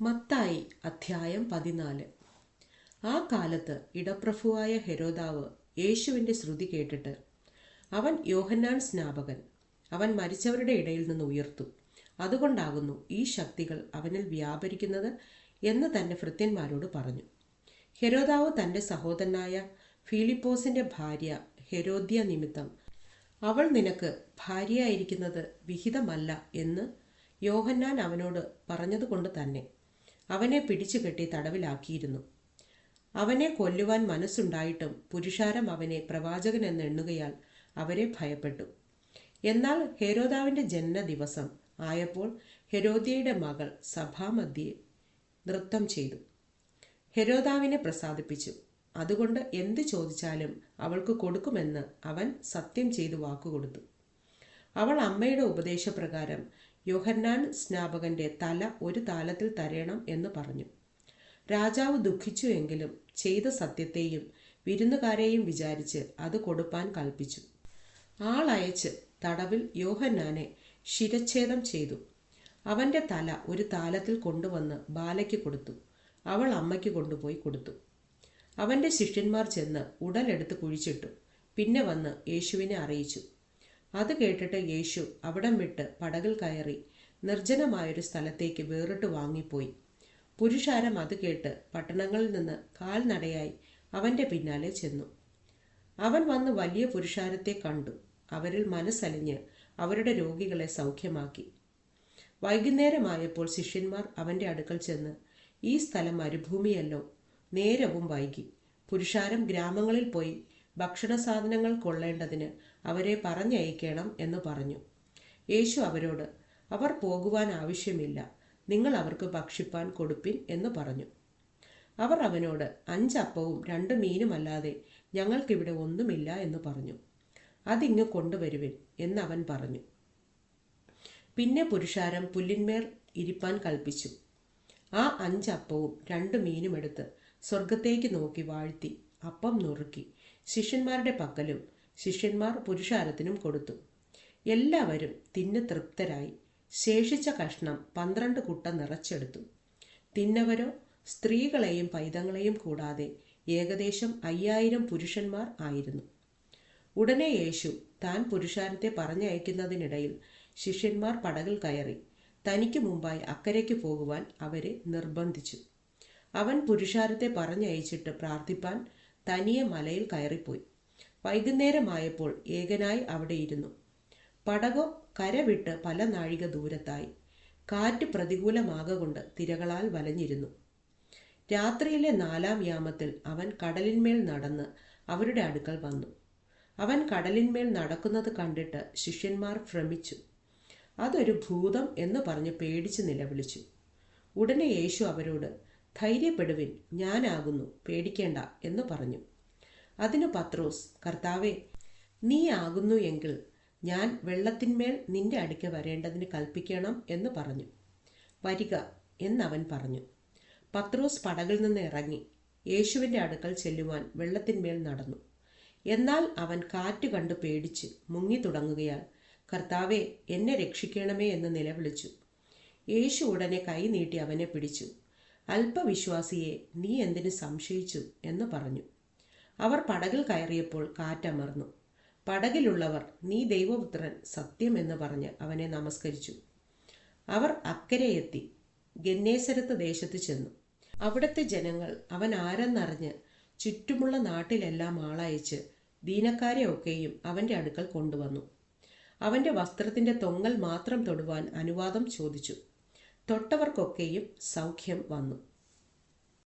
മത്തായി അധ്യായം പതിനാല്. ആ കാലത്ത് ഇടപ്രഭുവായ ഹെരോദാവ് യേശുവിന്റെ ശ്രുതി കേട്ടിട്ട് അവൻ യോഹന്നാൻ സ്നാപകൻ അവൻ മരിച്ചവരുടെ ഇടയിൽ നിന്ന് ഉയർത്തു. അതുകൊണ്ടാകുന്നു ഈ ശക്തികൾ അവനിൽ വ്യാപരിക്കുന്നത് എന്ന് തന്റെ ഭൃത്യന്മാരോട് പറഞ്ഞു. ഹെരോദാവ് തന്റെ സഹോദരനായ ഫിലിപ്പോസിന്റെ ഭാര്യ ഹെരോദ്യ നിമിത്തം അവൾ നിനക്ക് ഭാര്യയായിരിക്കുന്നത് വിഹിതമല്ല എന്ന് യോഹന്നാൻ അവനോട് പറഞ്ഞതുകൊണ്ട് തന്നെ അവനെ പിടിച്ചു കെട്ടി തടവിലാക്കിയിരുന്നു. അവനെ കൊല്ലുവാൻ മനസ്സുണ്ടായിട്ടും പുരുഷാരം അവനെ പ്രവാചകൻ എന്നെണ്ണുകയാൽ അവരെ ഭയപ്പെട്ടു. എന്നാൽ ഹെരോദാവിന്റെ ജനന ദിവസം ആയപ്പോൾ ഹെരോദിയയുടെ മകൾ സഭാമധ്യേ നൃത്തം ചെയ്തു. ഹെരോദാവിനെ പ്രസാദിപ്പിച്ചു. അതുകൊണ്ട് എന്ത് ചോദിച്ചാലും അവൾക്ക് കൊടുക്കുമെന്ന് അവൻ സത്യം ചെയ്തു വാക്കുകൊടുത്തു. അവൾ അമ്മയുടെ ഉപദേശപ്രകാരം യോഹന്നാൻ സ്നാപകന്റെ തല ഒരു താലത്തിൽ തരയണം എന്ന് പറഞ്ഞു. രാജാവ് ദുഃഖിച്ചു എങ്കിലും ചെയ്ത സത്യത്തെയും വിരുന്നുകാരെയും വിചാരിച്ച് അത് കൊടുപ്പാൻ കൽപ്പിച്ചു. ആളയച്ച് തടവിൽ യോഹന്നാനെ ശിരച്ഛേദം ചെയ്തു. അവന്റെ തല ഒരു താലത്തിൽ കൊണ്ടുവന്ന് ബാലയ്ക്ക് കൊടുത്തു. അവൾ അമ്മയ്ക്ക് കൊണ്ടുപോയി കൊടുത്തു. അവന്റെ ശിഷ്യന്മാർ ചെന്ന് ഉടലെടുത്ത് കുഴിച്ചിട്ടു. പിന്നെ വന്ന് യേശുവിനെ അറിയിച്ചു. അത് കേട്ടിട്ട് യേശു അവിടം വിട്ട് പടകിൽ കയറി നിർജനമായൊരു സ്ഥലത്തേക്ക് വേറിട്ട് വാങ്ങിപ്പോയി. പുരുഷാരം അത് കേട്ട് പട്ടണങ്ങളിൽ നിന്ന് കാൽനടയായി അവന്റെ പിന്നാലെ ചെന്നു. അവൻ വന്ന് വലിയ പുരുഷാരത്തെ കണ്ടു. അവരിൽ മനസ്സലിഞ്ഞ് അവരുടെ രോഗികളെ സൗഖ്യമാക്കി. വൈകുന്നേരമായപ്പോൾ ശിഷ്യന്മാർ അവന്റെ അടുക്കൽ ചെന്ന് ഈ സ്ഥലം മരുഭൂമിയല്ലോ. നേരവും വൈകി. പുരുഷാരം ഗ്രാമങ്ങളിൽ പോയി ഭക്ഷണ സാധനങ്ങൾ കൊള്ളേണ്ടതിന് അവരെ പറഞ്ഞയക്കണം എന്ന് പറഞ്ഞു. യേശു അവരോട് അവർ പോകുവാൻ ആവശ്യമില്ല. നിങ്ങൾ അവർക്ക് ഭക്ഷിപ്പാൻ കൊടുപ്പിൻ എന്ന് പറഞ്ഞു. അവർ അവനോട് അഞ്ചപ്പവും രണ്ട് മീനുമല്ലാതെ ഞങ്ങൾക്കിവിടെ ഒന്നുമില്ല എന്ന് പറഞ്ഞു. അതിങ്ങ് കൊണ്ടുവരുവിൻ എന്നവൻ പറഞ്ഞു. പിന്നെ പുരുഷാരം പുല്ലിന്മേൽ ഇരിപ്പാൻ കൽപ്പിച്ചു. ആ അഞ്ചപ്പവും രണ്ട് മീനും എടുത്ത് സ്വർഗത്തേക്ക് നോക്കി വാഴ്ത്തി അപ്പം നുറുക്കി ശിഷ്യന്മാരുടെ പക്കലും ശിഷ്യന്മാർ പുരുഷാരത്തിനും കൊടുത്തു. എല്ലാവരും തിന്ന് തൃപ്തരായി ശേഷിച്ച കഷ്ണം പന്ത്രണ്ട് കുട്ട നിറച്ചെടുത്തു. തിന്നവരോ സ്ത്രീകളെയും പൈതങ്ങളെയും കൂടാതെ ഏകദേശം അയ്യായിരം പുരുഷന്മാർ ആയിരുന്നു. ഉടനെ യേശു താൻ പുരുഷാരത്തെ പറഞ്ഞയക്കുന്നതിനിടയിൽ ശിഷ്യന്മാർ പടകിൽ കയറി തനിക്ക് മുമ്പായി അക്കരയ്ക്ക് പോകുവാൻ അവരെ നിർബന്ധിച്ചു. അവൻ പുരുഷാരത്തെ പറഞ്ഞയച്ചിട്ട് പ്രാർത്ഥിപ്പാൻ തനിയെ മലയിൽ കയറിപ്പോയി. വൈകുന്നേരമായപ്പോൾ ഏകനായി അവിടെ ഇരുന്നു. പടകോ കരവിട്ട് പല നാഴിക ദൂരത്തായി. കാറ്റ് പ്രതികൂലമാകൊണ്ട് തിരകളാൽ വലഞ്ഞിരുന്നു. രാത്രിയിലെ നാലാം യാമത്തിൽ അവൻ കടലിന്മേൽ നടന്ന് അവരുടെ അടുക്കൽ വന്നു. അവൻ കടലിന്മേൽ നടക്കുന്നത് കണ്ടിട്ട് ശിഷ്യന്മാർ ഭ്രമിച്ചു. അതൊരു ഭൂതം എന്ന് പറഞ്ഞ് പേടിച്ച് നിലവിളിച്ചു. ഉടനെ യേശു അവരോട് ധൈര്യപ്പെടുവിൻ ഞാനാകുന്നു പേടിക്കേണ്ട എന്ന് പറഞ്ഞു. അതിന് പത്രോസ് കർത്താവെ നീ ആകുന്നു എങ്കിൽ ഞാൻ വെള്ളത്തിന്മേൽ നിന്റെ അടുക്ക വരേണ്ടതിന് കൽപ്പിക്കണം എന്ന് പറഞ്ഞു. വരിക എന്നവൻ പറഞ്ഞു. പത്രോസ് പടകിൽ നിന്ന് ഇറങ്ങി യേശുവിന്റെ അടുക്കൽ ചെല്ലുവാൻ വെള്ളത്തിന്മേൽ നടന്നു. എന്നാൽ അവൻ കാറ്റ് കണ്ട് പേടിച്ച് മുങ്ങി തുടങ്ങുകയാൽ കർത്താവെ എന്നെ രക്ഷിക്കണമേ എന്ന് നിലവിളിച്ചു. യേശു ഉടനെ കൈ നീട്ടി അവനെ പിടിച്ചു. അല്പവിശ്വാസിയെ നീ എന്തിനു സംശയിച്ചു എന്ന് പറഞ്ഞു. അവർ പടകിൽ കയറിയപ്പോൾ കാറ്റമർന്നു. പടകിലുള്ളവർ നീ ദൈവപുത്രൻ സത്യം എന്ന് പറഞ്ഞ് അവനെ നമസ്കരിച്ചു. അവർ അക്കരെ എത്തി. ഗന്നേസരത്ത് ദേശത്ത് ചെന്നു. അവിടുത്തെ ജനങ്ങൾ അവൻ ആരെന്നറിഞ്ഞ് ചുറ്റുമുള്ള നാട്ടിലെല്ലാം ആളയച്ച് ദീനക്കാരെ ഒക്കെയും അവന്റെ അടുക്കൽ കൊണ്ടുവന്നു. അവന്റെ വസ്ത്രത്തിന്റെ തൊങ്ങൽ മാത്രം തൊടുവാൻ അനുവാദം ചോദിച്ചു. തൊട്ടവർക്കൊക്കെയും സൗഖ്യം വന്നു